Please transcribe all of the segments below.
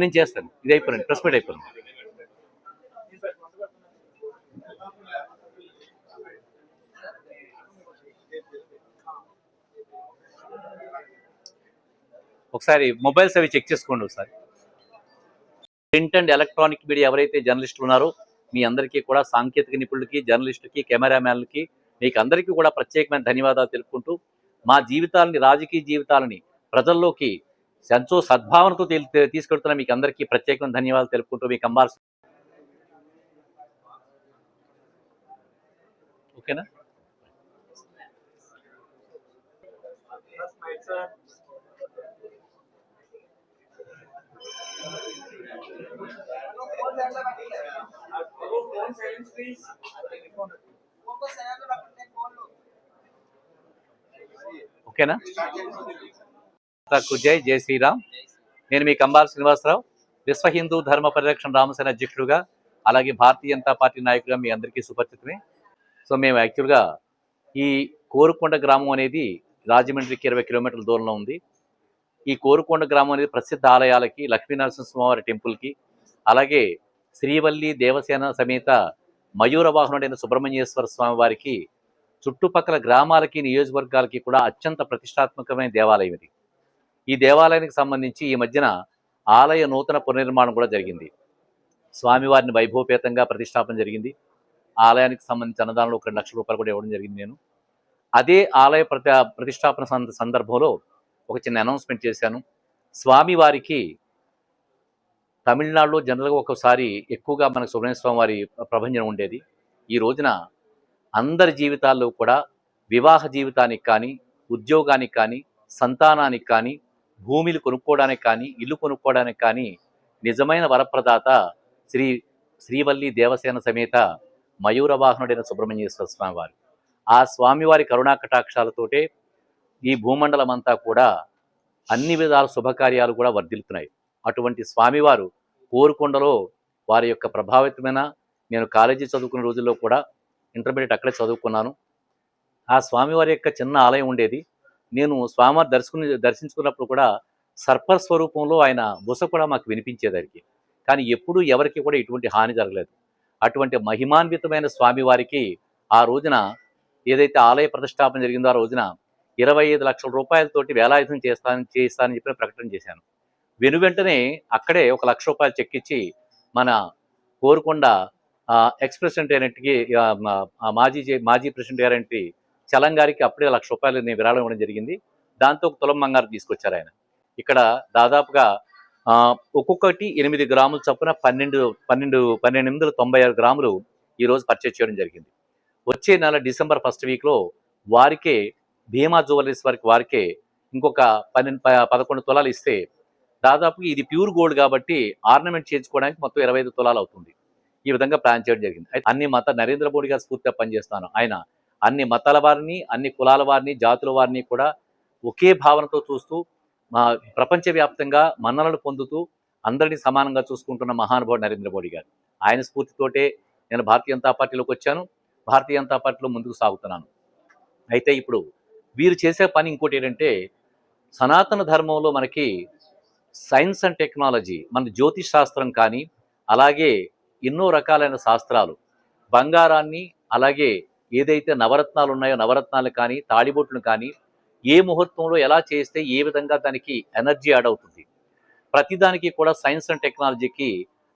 నేను చేస్తాను. ఇది అయిపోయింది. ప్రెస్ మీట్ అయిపోయింది. ఒకసారి మొబైల్స్ అవి చెక్ చేసుకోండి ఒకసారి. ప్రింట్ అండ్ ఎలక్ట్రానిక్ మీడియా ఎవరైతే జర్నలిస్టులు ఉన్నారో మీ అందరికీ కూడా సాంకేతిక నిపుణులకి జర్నలిస్టులకి కెమెరామ్యాన్లకి మీకు అందరికీ కూడా ప్రత్యేకమైన ధన్యవాదాలు తెలుపుకుంటూ మా జీవితాలని రాజకీయ జీవితాలని ప్రజల్లోకి ఎంతో సద్భావనతో తీసుకెళ్తున్న మీకు అందరికీ ప్రత్యేకమైన ధన్యవాదాలు తెలుపుకుంటూ మీకు అంబాల్సి ఓకేనా? ఓకేనా? జై జై శ్రీరామ్. నేను మీ కంబాల శ్రీనివాసరావు విశ్వ హిందూ ధర్మ పరిరక్షణ రామసేన అధ్యక్షుడుగా అలాగే భారతీయ జనతా పార్టీ నాయకుడిగా మీ అందరికీ సుపరిచితమే సో మేము యాక్చువల్గా ఈ కోరుకొండ గ్రామం అనేది రాజమండ్రికి ఇరవై కిలోమీటర్ల దూరంలో ఉంది. ఈ కోరుకొండ గ్రామం అనేది ప్రసిద్ధ ఆలయాలకి లక్ష్మీనరసింహస్వామి టెంపుల్కి అలాగే శ్రీవల్లి దేవసేన సమేత మయూర వాహనుడైన సుబ్రహ్మణ్యేశ్వర స్వామి వారికి చుట్టుపక్కల గ్రామాలకి నియోజకవర్గాలకి కూడా అత్యంత ప్రతిష్టాత్మకమైన దేవాలయం ఇది. ఈ దేవాలయానికి సంబంధించి ఈ మధ్యన ఆలయ నూతన పునర్నిర్మాణం కూడా జరిగింది. స్వామివారిని వైభవపేతంగా ప్రతిష్టాపన జరిగింది. ఆలయానికి సంబంధించి అన్నదానంలో ఒక రెండు లక్షల రూపాయలు కూడా ఇవ్వడం జరిగింది నేను. అదే ఆలయ ప్రతి ప్రతిష్టాపన సంద- సందర్భంలో ఒక చిన్న అనౌన్స్మెంట్ చేశాను. స్వామివారికి తమిళనాడులో జనరల్గా ఒకసారి ఎక్కువగా మనకు సుబ్రహ్మణ్య స్వామి వారి ప్రభంజనం ఉండేది. ఈ రోజున అందరి జీవితాల్లో కూడా వివాహ జీవితానికి కానీ ఉద్యోగానికి కానీ సంతానానికి కానీ భూమిలు కొనుక్కోవడానికి కానీ ఇల్లు కొనుక్కోవడానికి కానీ నిజమైన వరప్రదాత శ్రీ శ్రీవల్లి దేవసేన సమేత మయూర వాహనుడైన సుబ్రహ్మణ్యేశ్వర స్వామివారు ఆ స్వామివారి కరుణా కటాక్షాలతోటే ఈ భూమండలం అంతా కూడా అన్ని విధాల శుభకార్యాలు కూడా వర్ధిల్లుతున్నాయి. అటువంటి స్వామివారు కోరుకొండలో వారి యొక్క ప్రభావితమైన నేను కాలేజీ చదువుకున్న రోజుల్లో కూడా ఇంటర్మీడియట్ అక్కడే చదువుకున్నాను. ఆ స్వామివారి యొక్క చిన్న ఆలయం ఉండేది. నేను స్వామివారి దర్శకుని దర్శించుకున్నప్పుడు కూడా సర్పర్ స్వరూపంలో ఆయన బుస కూడా మాకు వినిపించేదానికి కానీ ఎప్పుడూ ఎవరికి కూడా ఎటువంటి హాని జరగలేదు. అటువంటి మహిమాన్వితమైన స్వామివారికి ఆ రోజున ఏదైతే ఆలయ ప్రతిష్టాపన జరిగిందో ఆ రోజున ఇరవై ఐదు లక్షల రూపాయలతోటి వేలాయుధం చేస్తాను చేస్తానని చెప్పి ప్రకటన చేశాను. వెను వెంటనే అక్కడే ఒక లక్ష రూపాయలు చెక్ ఇచ్చి మన కోరుకొండ ఆ, ఎక్స్ ప్రెసిడెంట్ అయినట్టుకి మాజీ మాజీ ప్రెసిడెంట్ గారంటి చలం గారికి అప్పుడే లక్ష రూపాయలు నేను విరాళం ఇవ్వడం జరిగింది. దాంతో ఒక తులం బంగారం తీసుకొచ్చారు ఆయన. ఇక్కడ దాదాపుగా ఒక్కొక్కటి ఎనిమిది గ్రాముల చొప్పున పన్నెండు పన్నెండు పన్నెండు ఎనిమిది తొంభై ఆరు గ్రాములు ఈరోజు పర్చేజ్ చేయడం జరిగింది. వచ్చే నెల డిసెంబర్ ఫస్ట్ వీక్లో వారికే భీమా జువెలరీస్ వారికి వారికే ఇంకొక పన్నెండు ప- పదకొండు తులాలు ఇస్తే దాదాపు ఇది ప్యూర్ గోల్డ్ కాబట్టి ఆర్నమెంట్ చేయించుకోవడానికి మొత్తం ఇరవై ఐదు తులాలు అవుతుంది. ఈ విధంగా ప్లాన్ చేయడం జరిగింది. అయితే అన్ని మత నరేంద్ర మోడీ గారు స్ఫూర్తిగా పనిచేస్తాను ఆయన అన్ని మతాల వారిని అన్ని కులాల వారిని జాతుల వారిని కూడా ఒకే భావనతో చూస్తూ మా ప్రపంచవ్యాప్తంగా మన్ననలు పొందుతూ అందరినీ సమానంగా చూసుకుంటున్న మహానుభావుడు నరేంద్ర మోడీ గారు. ఆయన స్ఫూర్తితోటే నేను భారతీయ జనతా పార్టీలోకి వచ్చాను. భారతీయ జనతా పార్టీలో ముందుకు సాగుతున్నాను. అయితే ఇప్పుడు వీరు చేసే పని ఇంకోటి ఏంటంటే సనాతన ధర్మంలో మనకి సైన్స్ అండ్ టెక్నాలజీ మన జ్యోతిష్ శాస్త్రం కానీ అలాగే ఎన్నో రకాలైన శాస్త్రాలు. బంగారాన్ని అలాగే ఏదైతే నవరత్నాలు ఉన్నాయో నవరత్నాలు కానీ తాళిబొట్లు కానీ ఏ ముహూర్తంలో ఎలా చేస్తే ఏ విధంగా దానికి ఎనర్జీ యాడ్ అవుతుంది. ప్రతిదానికి కూడా సైన్స్ అండ్ టెక్నాలజీకి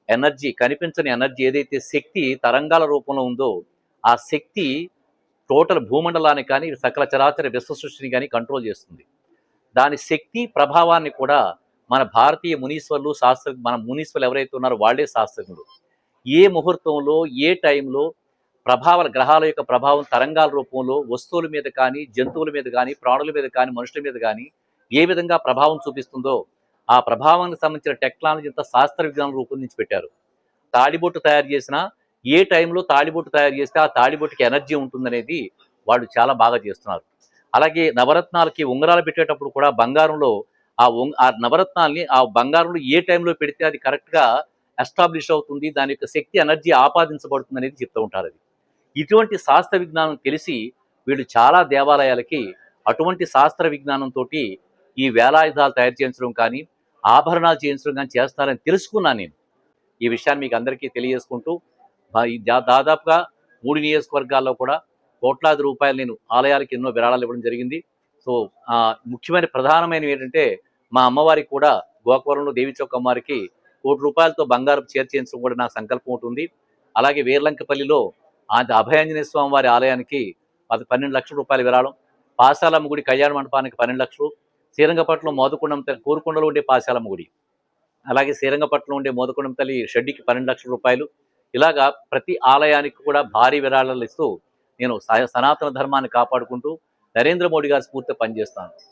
ఎనర్జీ కనిపించని ఎనర్జీ ఏదైతే శక్తి తరంగాల రూపంలో ఉందో ఆ శక్తి టోటల్ భూమండలాన్ని కానీ సకల చరాచర విశ్వ సృష్టిని కానీ కంట్రోల్ చేస్తుంది. దాని శక్తి ప్రభావాన్ని కూడా మన భారతీయ మునీశ్వర్లు శాస్త్ర మన మునీశ్వర్లు ఎవరైతే ఉన్నారో వాళ్ళే శాస్త్రజ్ఞులు. ఏ ముహూర్తంలో ఏ టైంలో ప్రభావ గ్రహాల యొక్క ప్రభావం తరంగాల రూపంలో వస్తువుల మీద కానీ జంతువుల మీద కానీ ప్రాణుల మీద కానీ మనుషుల మీద కానీ ఏ విధంగా ప్రభావం చూపిస్తుందో ఆ ప్రభావానికి సంబంధించిన టెక్నాలజీ అంతా శాస్త్ర విజ్ఞానం రూపొందించి పెట్టారు. తాడిబొట్టు తయారు చేసిన ఏ టైంలో తాడిబొట్టు తయారు చేస్తే ఆ తాడిబొట్టుకి ఎనర్జీ ఉంటుందనేది వాళ్ళు చాలా బాగా చేస్తున్నారు. అలాగే నవరత్నాలకి ఉంగరాలు పెట్టేటప్పుడు కూడా బంగారంలో ఆ ఆ నవరత్నాల్ని ఆ బంగారంలో ఏ టైంలో పెడితే అది కరెక్ట్గా ఎస్టాబ్లిష్ అవుతుంది దాని యొక్క శక్తి ఎనర్జీ ఆపాదించబడుతుంది అనేది చెప్తూ ఉంటారు అది. ఇటువంటి శాస్త్ర విజ్ఞానం తెలిసి వీళ్ళు చాలా దేవాలయాలకి అటువంటి శాస్త్ర విజ్ఞానంతో ఈ వేలాయుధాలు తయారు చేయించడం కానీ ఆభరణాలు చేయించడం కానీ చేస్తారని తెలుసుకున్నాను నేను. ఈ విషయాన్ని మీకు అందరికీ తెలియజేసుకుంటూ దాదాపుగా మూడు నియోజకవర్గాల్లో కూడా కోట్లాది రూపాయలు నేను ఆలయాలకు ఎన్నో విరాళాలు ఇవ్వడం జరిగింది. సో ముఖ్యమైన ప్రధానమైనవి ఏంటంటే మా అమ్మవారికి కూడా గోకవరంలో దేవి చౌక్ అమ్మవారికి కోటి రూపాయలతో బంగారం చేర్చేయించడం కూడా నా సంకల్పం ఉంటుంది. అలాగే వీర్లంకపల్లిలో ఆ అభయాంజనేయ స్వామి వారి ఆలయానికి అది పన్నెండు లక్షల రూపాయలు విరాళం పాశాలమ్మ గుడి కళ్యాణ మండపానికి పన్నెండు లక్షలు శ్రీరంగపట్నం మోదకొండం తల్లి కోరుకొండలో ఉండే పాశాలమ్మ గుడి అలాగే శ్రీరంగపట్నం ఉండే మోదకొండం తల్లి షెడ్డికి పన్నెండు లక్షల రూపాయలు. ఇలాగా ప్రతి ఆలయానికి కూడా భారీ విరాళాలు ఇస్తూ నేను స- సనాతన ధర్మాన్ని కాపాడుకుంటూ నరేంద్ర మోడీ గారి స్ఫూర్తి పనిచేస్తాను.